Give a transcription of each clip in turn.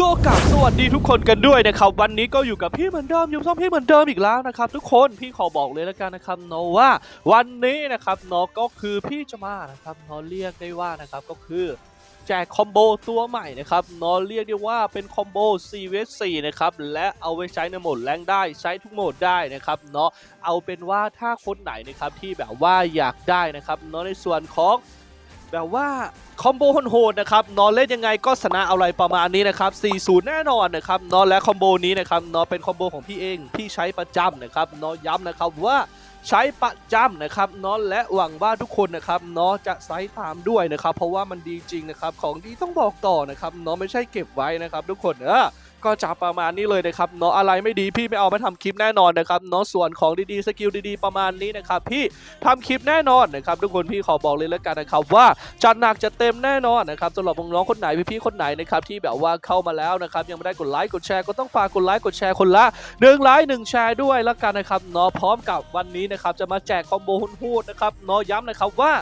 ก็กลับสวัสดีทุกคนกันด้วยนะครับ วันนี้ก็อยู่กับพี่เหมือนเดิมยู่ซ้อมพี่เหมือนเดิมอีกแล้วนะครับ ทุกคนพี่ขอบอกเลยแล้วกันนะครับเนาะว่า วันนี้นะครับเนาะก็คือพี่จะมานะครับเนาะเรียกได้ว่านะครับก็คือแจกคอมโบตัวใหม่นะครับเนาะเรียกได้ว่าเป็นคอมโบ 4vs 4 นะครับ และเอาไว้ใช้ในโหมดแรงได้ใช้ทุกโหมดได้นะครับเนาะเอาเป็นว่าถ้าคนไหนนะครับที่แบบว่าอยากได้นะครับเนาะในส่วนของ แบบว่าคอมโบโหดๆนะครับนอนเล่นยังไงก็ชนะอะไรประมาณนี้นะครับ 40 แน่นอนนะครับนอนและคอมโบนี้นะครับนอนเป็นคอมโบของพี่เองพี่ใช้ประจำนะครับนอนย้ำนะครับว่าใช้ประจำนะครับนอนและหวังว่าทุกคนนะครับนอจะใช้ตามด้วยนะครับ เพราะว่ามันดีจริงนะครับของดีต้องบอกต่อนะครับนอไม่ใช่เก็บไว้นะครับ ทุกคนเออ ก็จะประมาณนี้เลยนะครับเนาะอะไรไม่ดีพี่ไม่เอามาทำคลิปแน่นอนนะครับเนาะส่วนของดีๆสกิลดีๆประมาณนี้นะครับพี่ทำคลิปแน่นอนนะครับทุกคนพี่ขอบอกเลยแล้วกันนะครับว่าจัดหนักจะเต็มแน่นอนนะครับสำหรับน้องๆคนไหนพี่ๆคนไหนนะครับที่แบบว่าเข้ามาแล้วนะครับยังไม่ได้กดไลค์กดแชร์ก็ต้องฝากกดไลค์กดแชร์คนละหนึ่งไลค์หนึ่งแชร์ด้วยแล้วกันนะครับเนาะพร้อมกับวันนี้นะครับจะมาแจกคอมโบหุ้นๆนะครับเนาะย้ำนะครับว่า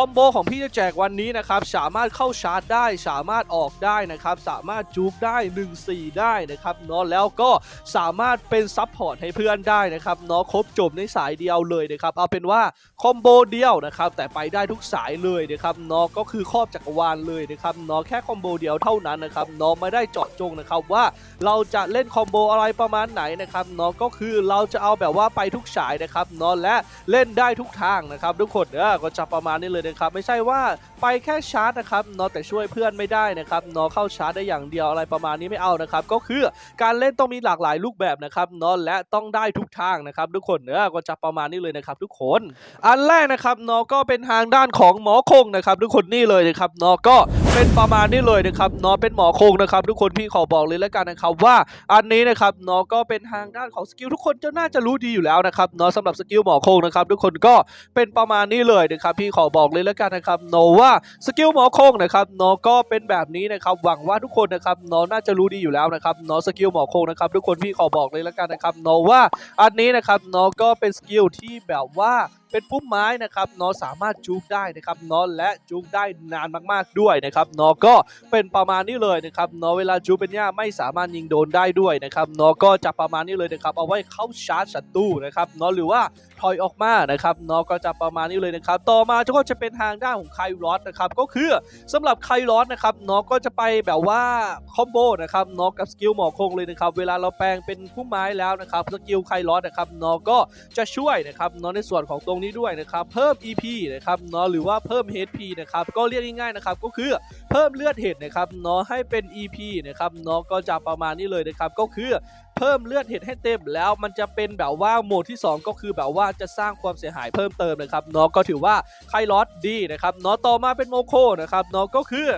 อมโบของพี่จะแจกวันนี้นะครับ สามารถเข้าชาร์จได้ สามารถออกได้นะครับ สามารถจูบได้ 1-4 ได้นะครับเนาะแล้วก็สามารถเป็นซับพอร์ตให้เพื่อนได้นะครับเนาะครบจบในสายเดียวเลยนะครับ เอาเป็นว่าคอมโบเดียวนะครับ แต่ไปได้ทุกสายเลยนะครับเนาะก็คือครอบจักรวาลเลยนะครับเนาะแค่คอมโบเดียวเท่านั้นนะครับเนาะไม่ได้เจาะจงนะครับว่าเราจะเล่นคอมโบอะไรประมาณไหนนะครับเนาะก็คือเราจะเอาแบบว่าไปทุกสายนะครับเนาะและเล่นได้ทุกทางนะครับทุกคนเออก็จะประมาณนี้เลยนะครับไม่ใช่ว่าไปแค่ชาร์จนะครับนอแต่ช่วยเพื่อนไม่ได้นะครับนอเข้าชาร์จได้อย่างเดียวอะไรประมาณนี้ไม่เอานะครับก็คือการเล่นต้องมีหลากหลายรูปแบบนะครับนอและต้องได้ทุกทางนะครับทุกคนเออก็จะประมาณนี้เลยนะครับทุกคน อันแรกนะครับนอก็เป็นทางด้านของหมอคงนะครับทุกคนนี่เลยนะครับนอก็ เป็นประมาณนี้เลยนะครับเนาะเป็นหมอคงนะครับ ทุกคนพี่ขอบอกเลยแล้วกันนะครับว่าอันนี้นะครับเนาะก็เป็นทางด้านของสกิลทุกคนจะน่าจะรู้ดีอยู่แล้วนะครับเนาะสำหรับสกิลหมอคงนะครับทุกคนก็เป็นประมาณนี้เลยนะครับพี่ขอบอกเลยแล้วกันนะครับเนาะว่าสกิลหมอคงนะครับเนาะก็เป็นแบบนี้นะครับหวังว่าทุกคนนะครับเนาะน่าจะรู้ดีอยู่แล้วนะครับเนาะสกิลหมอคงนะครับทุกคนพี่ขอบอกเลยแล้วกันนะครับเนาะว่าอันนี้นะครับเนาะก็เป็นสกิลที่แบบว่า เป็นพุ่มไม้นะครับเนาะสามารถจุกได้นะครับเนาะและจุกได้นานมากๆด้วยนะครับเนาะก็เป็นประมาณนี้เลยนะครับเนาะเวลาจุกเป็นหญ้าไม่สามารถยิงโดนได้ด้วยนะครับเนาะก็จะประมาณนี้เลยนะครับเอาไว้เข้าชาร์จศัตรูนะครับเนาะหรือว่าถอยออกมานะครับเนาะก็จะประมาณนี้เลยนะครับต่อมาก็จะเป็นทางด้านของไคลอสนะครับก็คือสำหรับไคลอสนะครับเนาะก็จะไปแบบว่าคอมโบนะครับเนาะกับสกิลหมอคงเลยนะครับเวลาเราแปลงเป็นพุ่มไม้แล้วนะครับสกิลไคลอสนะครับเนาะก็จะช่วยนะครับเนาะในส่วนของตรงนี้ด้วยนะครับ เพิ่ม EP นะครับเนาะหรือว่าเพิ่ม HP นะครับก็เรียกง่ายๆนะครับก็คือเพิ่มเลือดเห็ดนะครับเนาะให้เป็น EP นะครับเนาะก็จะประมาณนี้เลยนะครับก็คือเพิ่มเลือดเห็ดให้เต็มแล้วมันจะเป็นแบบว่าโหมดที่ 2 ก็คือแบบว่าจะสร้างความเสียหายเพิ่มเติมนะครับเนาะก็ถือว่าไคลอสดีนะครับเนาะต่อมาเป็นโมโคนะครับเนาะก็คือ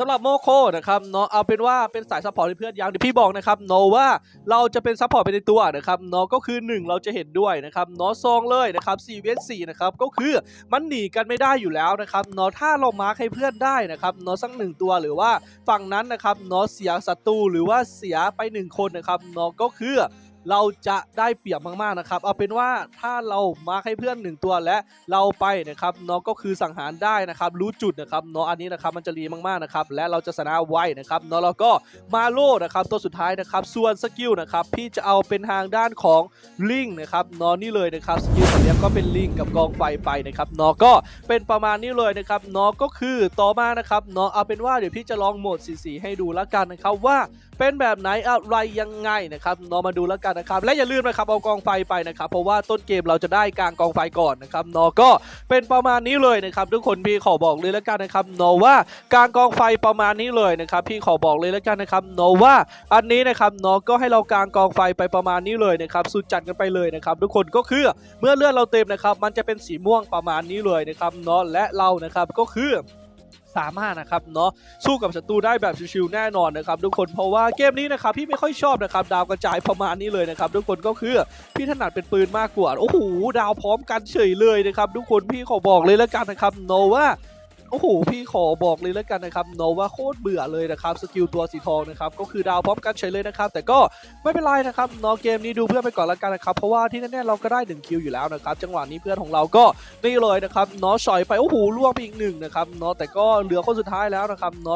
สำหรับโมโคนะครับเนาะเอาเป็นว่าเป็นสายซัพพอร์ตให้เพื่อนอย่างที่พี่บอกนะครับเนาะว่าเราจะเป็นซัพพอร์ตไปในตัวนะครับเนาะก็คือ 1 เราจะเห็นด้วยนะครับเนาะซองเลยนะครับ4 vs 4นะครับก็คือมันหนีกันไม่ได้อยู่แล้วนะครับเนาะถ้าเรามาร์คให้เพื่อนได้นะครับเนาะสักหนึ่งตัวหรือว่าฝั่งนั้นนะครับเนาะเสียศัตรูหรือว่าเสียไปหนึ่งคนนะครับเนาะก็คือ เราจะได้เปรียบมากๆนะครับเอาเป็นว่าถ้าเรามาให้เพื่อนหนึ่งตัวและเราไปนะครับเนาะก็คือสังหารได้นะครับรู้จุดนะครับเนาะอันนี้นะครับมันจะรีมากๆนะครับและเราจะชนะไวนะครับเนาะแล้วก็มาโล่นะครับตัวสุดท้ายนะครับส่วนสกิลนะครับพี่จะเอาเป็นทางด้านของลิงนะครับเนาะนี่เลยนะครับสกิลสัญญาก็เป็นลิงกับกองไฟไปนะครับเนาะก็เป็นประมาณนี้เลยนะครับเนาะก็คือต่อมานะครับเนาะเอาเป็นว่าเดี๋ยวพี่จะลองโหมดสีๆให้ดูแล้วกันนะครับว่าเป็นแบบไหนอะไรยังไงนะครับเนาะมาดูแล้วกันนะครับและอย่าลืมนะครับเอากองไฟไปนะครับเพราะว่าต้นเกมเราจะได้กลางกองไฟก่อนนะครับเนาะก็เป็นประมาณนี้เลยนะครับทุกคนพี่ขอบอกเลยแล้วกันนะครับเนาะว่ากลางกองไฟประมาณนี้เลยนะครับพี่ขอบอกเลยแล้วกันนะครับเนาะว่าอันนี้นะครับเนาะก็ให้เรากลางกองไฟไปประมาณนี้เลยนะครับสุดจัดกันไปเลยนะครับทุกคนก็คือเมื่อเลือดเราเต็มนะครับมันจะเป็นสีม่วงประมาณนี้เลยนะครับเนาะและเรานะครับก็คือ สามารถนะครับเนาะสู้กับศัตรูได้แบบชิวๆแน่นอนนะครับทุกคนเพราะว่าเกมนี้นะครับพี่ไม่ค่อยชอบนะครับดาวกระจายประมาณนี้เลยนะครับทุกคนก็คือพี่ถนัดเป็นปืนมากกว่าโอ้โหดาวพร้อมกันเฉยเลยนะครับทุกคนพี่ขอบอกเลยแล้วกันนะครับโนว่า โอ้โห พี่ขอบอกเลยแล้วกันนะครับโนว่าโคตรเบื่อเลยนะครับ สกิลตัวสีทองนะครับ ก็คือดาวพร้อมกันเฉยเลยนะครับ แต่ก็ไม่เป็นไรนะครับนอเกมนี้ดูเพื่อนไปก่อนแล้วกันนะครับ เพราะว่าที่แน่ๆเราก็ได้1คิวอยู่แล้วนะครับ จังหวะนี้เพื่อนของเราก็นี่เลยนะครับเนอสอยไป โอ้โหล่วงไปอีกหนึ่งนะครับนอแต่ก็เหลือคนสุดท้ายแล้วนะครับนอ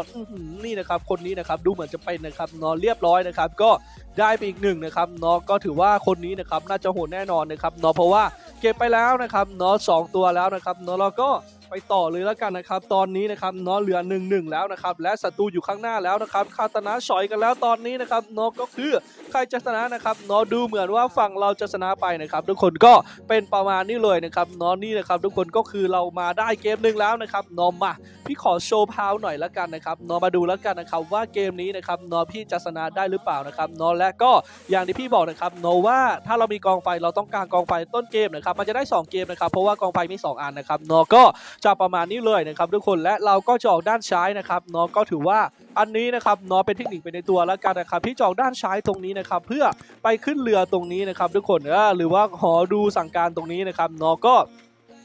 นี่นะครับ คนนี้นะครับ ดูเหมือนจะเป็นนะครับนอเรียบร้อยนะครับ ก็ได้ไปอีกหนึ่งนะครับนอก็ถือว่าคนนี้นะครับ น่าจะโหดแน่นอนนะครับนอเพราะว่าเก็บไปแล้วนะครับนอสองตัวแล้วนะครับนอเราก็ ไปต่อเลยแล้วกันนะครับ ตอนนี้นะครับเนาะเหลือ1นหนึ่งแล้วนะครับและศัตรูอยู่ข้างหน้าแล้วนะครับคาตนาชอยกันแล้วตอนนี้นะครับเนาะก็คือใครจะชนะนะครับเนาะดูเหมือนว่าฝั่งเราจะชนะไปนะครับทุกคนก็เป็นประมาณนี้เลยนะครับเนาะนี่นะครับทุกคนก็คือเรามาได้เกมหนึ่งแล้วนะครับเนาะมาพี่ขอโชว์พาวหน่อยแล้วกันนะครับเนาะมาดูแล้วกันนะครับว่าเกมนี้นะครับเนาะพี่จะชนะได้หรือเปล่านะครับเนาะและก็อย่างที่พี่บอกนะครับเนาะว่าถ้าเรามีกองไฟเราต้องการกองไฟต้นเกมนะครับมันจะได้สองเกมนะครับเพราะว่ากองไฟมีสองอันนะครับนาะก็จะประมาณนี้เลยนะครับทุกคนและเราก็จะออกด้านซ้ายนะครับเนาะก็ถือว่าอันนี้นะครับเนาะเป็นเทคนิคไปในตัวแล้วกันนะครับที่จอกด้านซ้ายตรงนี้นะครับเพื่อไปขึ้นเรือตรงนี้นะครับทุกคนหรือว่าหอดูสั่งการตรงนี้นะครับเนาะก็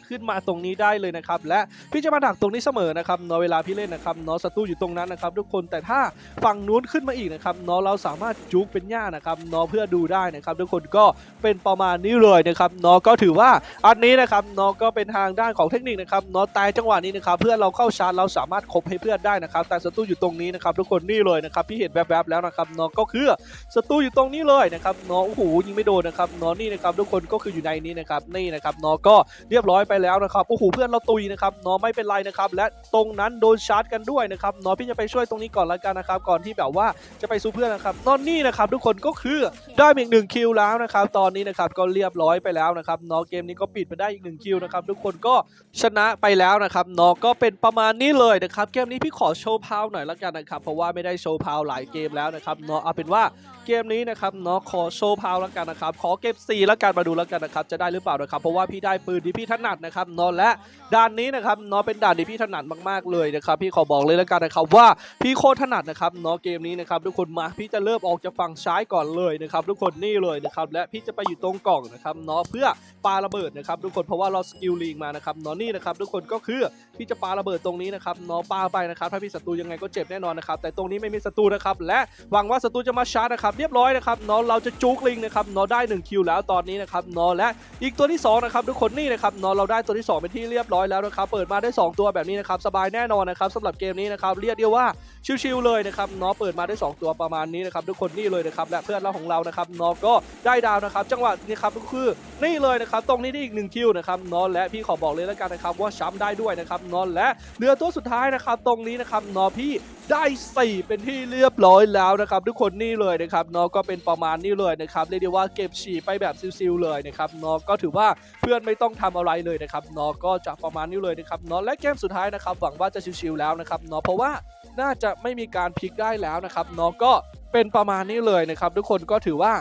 ขึ้นมาตรงนี้ได้เลยนะครับและพี่จะมาดักตรงนี้เสมอนะครับเนาะเวลาพี่เล่นนะครับเนาะศัตรูอยู่ตรงนั้นนะครับทุกคนแต่ถ้าฝั่งนู้นขึ้นมาอีกนะครับเนาะเราสามารถจุกเป็นหญ้านะครับเนาะเพื่อดูได้นะครับทุกคนก็เป็นประมาณนี้เลยนะครับเนาะก็ถือว่าอันนี้นะครับเนาะก็เป็นทางด้านของเทคนิคนะครับเนาะตายจังหวะนี้นะครับเพื่อนเราเข้าชาร์จเราสามารถคบให้เพื่อนได้นะครับแต่ศัตรูอยู่ตรงนี้นะครับทุกคนนี่เลยนะครับพี่เห็นแวบๆแล้วนะครับเนาะก็คือศัตรูอยู่ตรงนี้เลยนะครับเนาะโอ้โหยิงไม่โดนนะครับเนาะนี่นะครับทุกคนก็คืออยู่ในนี้นะครับนี่นะครับเนาะก็เรียบร้อยไปแล้วนะครับโอ้โหเพื่อนเราตุยนะครับเนาะไม่เป็นไรนะครับและตรงนั้นโดนชาร์จกันด้วยนะครับเนาะพี่จะไปช่วยตรงนี้ก่อนละกันนะครับก่อนที่แบบว่าจะไปสู้เพื่อนนะครับนอนนี่นะครับทุกคนก็คือได้อีกหนึ่งคิวแล้วนะครับตอนนี้นะครับก็เรียบร้อยไปแล้วนะครับเนาะเกมนี้ก็ปิดไปได้อีกหนึ่งคิวนะครับทุกคนก็ชนะไปแล้วนะครับเนาะก็เป็นประมาณนี้เลยนะครับเกมนี้พี่ขอโชว์พาวหน่อยละกันนะครับเพราะว่าไม่ได้โชว์พาวหลายเกมแล้วนะครับเนาะเอาเป็นว่าเกมนี้นะครับเนาะขอโชว์พาวละกันนะครับขอเก็บ4ละกันมาดูละกันนะครับจะได้หรือเปล่านะครับเพราะว่าพี่ได้ปืนที่พี่ถนัดนะครับนาะและด่านนี้นะครับนาะเป็นด่านที่พี่ถนัดมากๆเลยนะครับพี่ขอบอกเลยและกันนะครับว่าพี่โคตรถนัดนะครับนาะเกมนี้นะครับทุกคนมาพี่จะเริ่มออกจากฝั่งซ้ายก่อนเลยนะครับทุกคนนี่เลยนะครับและพี่จะไปอยู่ตรงกล่องนะครับนาะเพื่อปาระเบิดนะครับทุกคนเพราะว่าเราสกิลลิงมานะครับนาะนี่นะครับทุกคนก็คือพี่จะปาระเบิดตรงนี้นะครับนาะปาไปนะครับถ้าพี่ศัตรูยังไงก็เจ็บแน่นอนนะครับแต่ตรงนี้ไม่มีศัตรูนะครับและหวังว่าศัตรูจะมาชาร์จนะครับเรียบร้อยนะครับนาะเราจะจุกลิงนะครับนาะได้1คิวแล้วตอนนี้นะครับเนาะและอีกตัวที่2นะครับทุกคนนี่นะครับนาะเราได้ตัวที่ 2 เป็นที่เรียบร้อยแล้วนะครับ เปิดมาได้ 2 ตัวแบบนี้นะครับ สบายแน่นอนนะครับสำหรับเกมนี้นะครับ เรียกได้ว่า ชิวๆเลยนะครับนาะเปิดมาได้ 2 ตัวประมาณนี้นะครับทุกคนนี่เลยนะครับและเพื่อนเราของเรานะครับนาะก็ได้ดาวนะครับ จังหวะนี้ครับก็คือนี่เลยนะครับตรงนี้ได้อีก1คิวนะครับนาะและพี่ขอบอกเลยแล้วกันนะครับว่าช้ำได้ด้วยนะครับนาะและเหลือตัวสุดท้ายนะครับตรงนี้นะครับนอพี่ได้ 4 เป็นที่เรียบร้อยแล้วนะครับทุกคนนี่เลยนะครับนอก็เป็นประมาณนี้เลยนะครับเรียกได้ว่าเก็บฉี่ไปแบบซิลๆเลยนะครับนอก็ถือว่าเพื่อนไม่ต้องทำอะไรเลยนะครับนอก็จะประมาณนี้เลยนะครับนอและเกมสุดท้ายนะครับหวังว่าจะชิวๆแล้วนะครับนอเพราะว่า น่าจะไม่มีการพลิกได้แล้วนะครับนอก็เป็นประมาณนี้เลยนะครับ ทุกคนก็ถือว่า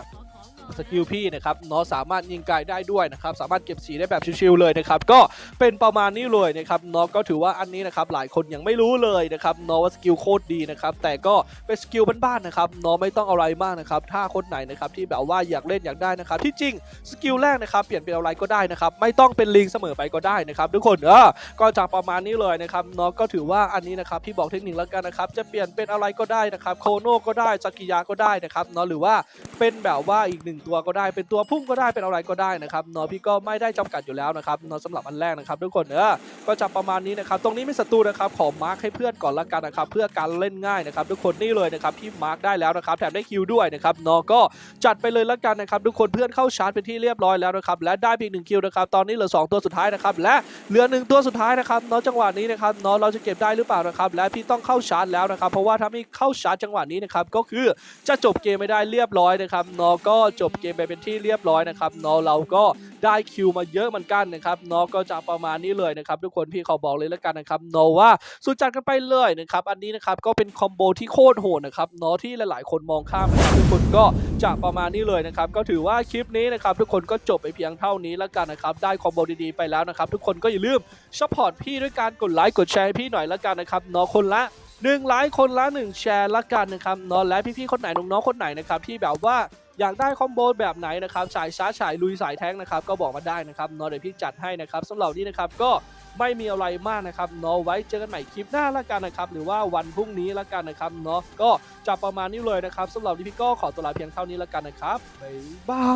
สกิลพี่นะครับเนาะสามารถยิงไกลได้ด้วยนะครับสามารถเก็บสีได้แบบชิวๆเลยนะครับก็เป็นประมาณนี้เลยนะครับเนาะก็ถือว่าอันนี้นะครับหลายคนยังไม่รู้เลยนะครับเนาะว่าสกิลโคตรดีนะครับแต่ก็เป็นสกิลบ้านๆนะครับเนาะไม่ต้องอะไรมากนะครับถ้าคนไหนนะครับที่แบบว่าอยากเล่นอยากได้นะครับที่จริงสกิลแรกนะครับเปลี่ยนเป็นอะไรก็ได้นะครับไม่ต้องเป็นลิงเสมอไปก็ได้นะครับทุกคนเออก็จะประมาณนี้เลยนะครับเนาะก็ถือว่าอันนี้นะครับที่บอกเทคนิคแล้วกันนะครับจะเปลี่ยนเป็นอะไรก็ได้นะครับโคโน่ก็ได้สกิยาก็ได้นะครับเนาะหรือว่าเป็นแบบว่าอีกหนึ่งตัวก็ได้เป็นตัวพุ่งก็ได้เป็นอะไรก็ได้นะครับเนาะพี่ก็ไม่ได้จำกัดอยู่แล้วนะครับเนาะสำหรับอันแรกนะครับทุกคนเออก็จะประมาณนี้นะครับตรงนี้ไม่ศัตรูนะครับขอมาร์คให้เพื่อนก่อนละกันนะครับเพื่อการเล่นง่ายนะครับทุกคนนี่เลยนะครับที่มาร์คได้แล้วนะครับแถมได้คิวด้วยนะครับเนาะก็จัดไปเลยละกันนะครับทุกคนเพื่อนเข้าชาร์จเป็นที่เรียบร้อยแล้วนะครับและได้เพียงหนึ่งคิวนะครับตอนนี้เหลือสองตัวสุดท้ายนะครับและเหลือหนึ่งตัวสุดท้ายนะครับเนาะจังหวะนี้นะครับเนาะเราจะเก็บได้หรือเปล่านะครับและพี่ต้องเข้าชาร์จแล้วนะครับเพราะว่าถ้าไม่เข้าชาร์จจังหวะนี้นะครับก็คือจะจบเกมไม่ได้เรียบร้อยนะครับเนาะก็จบเกมไปเป็นที่เรียบร้อยนะครับเนาะเราก็ได้คิวมาเยอะเหมือนกันนะครับเนาะก็จะประมาณนี้เลยนะครับทุกคนพี่เขาบอกเลยแล้วกันนะครับเนาะว่าสุดจัดกันไปเลยนะครับอันนี้นะครับก็เป็นคอมโบที่โคตรโหดนะครับเนาะที่หลายๆ คนมองข้ามนะครับทุกคนก็จะประมาณนี้เลยนะครับก็ถือว่าคลิปนี้นะครับทุกคนก็จบไปเพียงเท่านี้แล้วกันนะครับได้คอมโบดีๆไปแล้วนะครับทุกคนก็อย่าลืมสปอร์ตพี่ด้วยการกดไลค์กดแชร์พี่หน่อยแล้วกันนะครับเนาะคนละหนึ่งไลค์คนละหนึ่งแชร์ละกันนะครับเนาะและพี่ๆคนไหนน้องๆคนไหนนะครับที่แบบว่า อยากได้คอมโบแบบไหนนะครับสายช้าสายลุยสายแท้งนะครับก็บอกมาได้นะครับนอเดี๋ยวพี่จัดให้นะครับสำหรับนี้นะครับก็ไม่มีอะไรมากนะครับเนาะไว้เจอกันใหม่คลิปหน้าละกันนะครับหรือว่าวันพรุ่งนี้ละกันนะครับเนาะก็จะประมาณนี้เลยนะครับสำหรับนนี้พี่ก็ขอตัวลาเพียงเท่านี้ละกันนะครับบ๊ายบา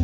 ย